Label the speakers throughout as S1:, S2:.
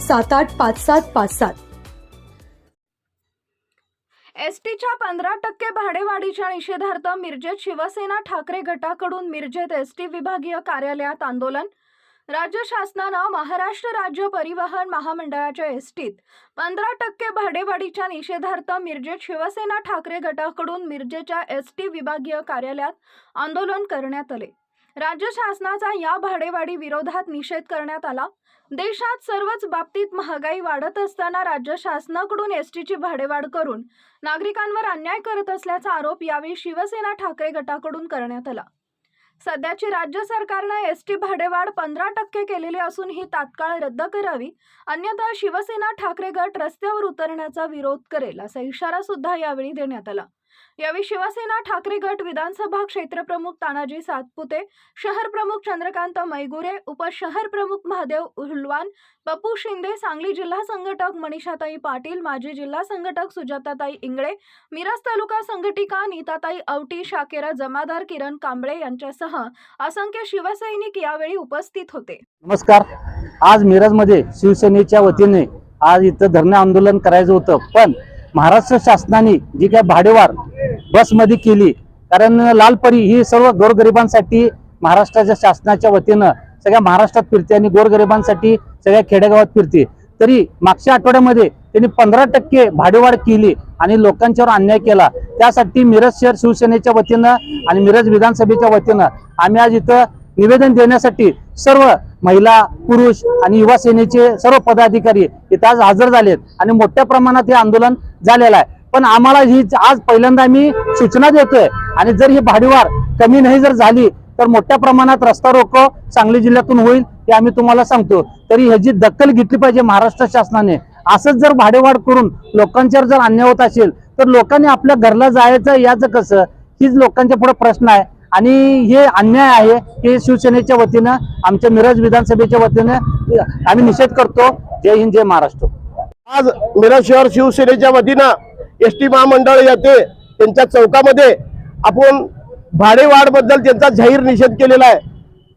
S1: सात आठ पाच सात पाच सात.
S2: एसटीच्या पंधरा टक्के भाडेवाढीच्या निषेधार्थ मिरजेत शिवसेना ठाकरे गटाकडून मिरजेत एसटी विभागीय कार्यालयात आंदोलन. राज्य शासनानं महाराष्ट्र राज्य परिवहन महामंडळाच्या एसटीत पंधरा टक्के भाडेवाढीच्या निषेधार्थ मिरजेत शिवसेना ठाकरे गटाकडून मिरजेच्या एसटी विभागीय कार्यालयात आंदोलन करण्यात आले. राज्य शासनाचा या भाडेवाढी विरोधात निषेध करण्यात आला. देशात सर्वच बाबतीत महागाई वाढत असताना राज्य शासनाकडून एसटीची भाडेवाढ करून नागरिकांवर अन्याय करत असल्याचा आरोप यावेळी शिवसेना ठाकरे गटाकडून करण्यात आला. सध्याची राज्य सरकारनं एस टी भाडेवाढ पंधरा टक्के केलेली असून ही तात्काळ रद्द करावी अन्यथा शिवसेना ठाकरे गट रस्त्यावर उतरण्याचा विरोध करेल असा इशारा सुद्धा यावेळी देण्यात आला. यावेळी शिवसेना ठाकरे गट विधानसभा क्षेत्रप्रमुख तानाजी सातपुते शहर प्रमुख चंद्रकांत मैगुरे उपशहर प्रमुख महादेव उल्वान पप्पू शिंदे सांगली जिल्हा संघटक मनीषाताई पाटील माजी जिल्हा संघटक सुजाताताई इंगळे मिरज तालुका संघटिका नीताताई अवटी शाकेरा जमादार किरण कांबळे यांच्यासह असंख्य शिवसैनिक यावेळी उपस्थित होते.
S3: नमस्कार. आज मिरजमध्ये शिवसेनेच्या वतीने आज इथं धरणं आंदोलन करायचं होतं पण महाराष्ट्र शासनाने जी काय भाडेवार बसमध्ये केली कारण लालपरी ही सर्व गोरगरिबांसाठी महाराष्ट्राच्या शासनाच्या वतीनं सगळ्या महाराष्ट्रात फिरते आणि गोरगरिबांसाठी सगळ्या खेडेगावात फिरते. तरी मागच्या आठवड्यामध्ये त्यांनी पंधरा टक्के भाडेवाढ केली आणि लोकांच्यावर अन्याय केला. त्यासाठी मिरज शहर शिवसेनेच्या वतीनं आणि मिरज विधानसभेच्या वतीनं आम्ही आज इथं निवेदन देण्यासाठी सर्व महिला पुरुष आणि युवा सेनेचे सर्व पदाधिकारी इथं आज हजर झालेत. आणि मोठ्या प्रमाणात हे आंदोलन झालेलं आहे. पण आम्हाला ही आज पहिल्यांदा आम्ही सूचना देतोय. आणि जर ही भाडीवाढ कमी नाही जर झाली तर मोठ्या प्रमाणात रस्ता रोको सांगली जिल्ह्यातून होईल हे आम्ही तुम्हाला सांगतो. तरी ह्याची दखल घेतली पाहिजे महाराष्ट्र शासनाने. असंच जर भाडेवाढ करून लोकांच्यावर जर अन्याय होत असेल तर लोकांनी आपल्या घरला जायचं याचं कसं? हीच लोकांच्या पुढे प्रश्न आहे. आणि हे अन्याय आहे हे शिवसेनेच्या वतीनं आमच्या मिरज विधानसभेच्या वतीनं आम्ही निषेध करतो. जय हिंद जय महाराष्ट्र.
S4: आज मिरज शहर शिवसेनेच्या वतीनं एस टी महामंडळ येते त्यांच्या चौकामध्ये आपण भाडेवाढबद्दल त्यांचा जाहीर निषेध केलेला आहे.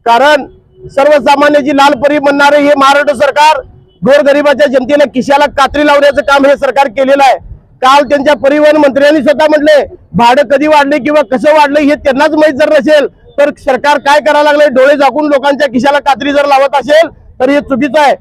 S4: कारण सर्वसामान्याची लालपरी म्हणणारे हे महाराष्ट्र सरकार गोरगरिबाच्या जनतेला किशाला कात्री लावण्याचं काम हे सरकार केलेलं आहे. काल त्यांच्या परिवहन मंत्र्यांनी स्वतः म्हटले भाडं कधी वाढले किंवा कसं वाढलं हे त्यांनाच माहीत जर नसेल तर सरकार काय करायला लागले डोळे झाकून लोकांच्या खिशाला कात्री जर लावत असेल तर हे चुकीचं आहे.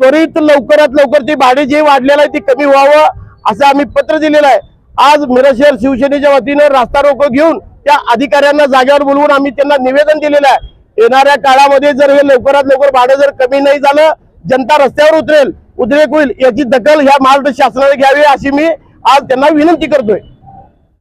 S4: त्वरित लवकरात लवकर ते भाडे जे वाढलेलं आहे ते कमी व्हावं असं आम्ही पत्र दिलेलं आहे. आज मिरज शहर शिवसेनेच्या वतीनं रास्ता रोको घेऊन त्या अधिकाऱ्यांना जागेवर बोलवून आम्ही त्यांना निवेदन दिलेलं आहे. येणाऱ्या काळामध्ये जर हे लवकरात लवकर भाडं जर कमी नाही झालं जनता रस्त्यावर उतरेल उद्रेक होईल याची दखल ह्या महाराष्ट्र शासनाने घ्यावी अशी मी आज त्यांना विनंती करतोय.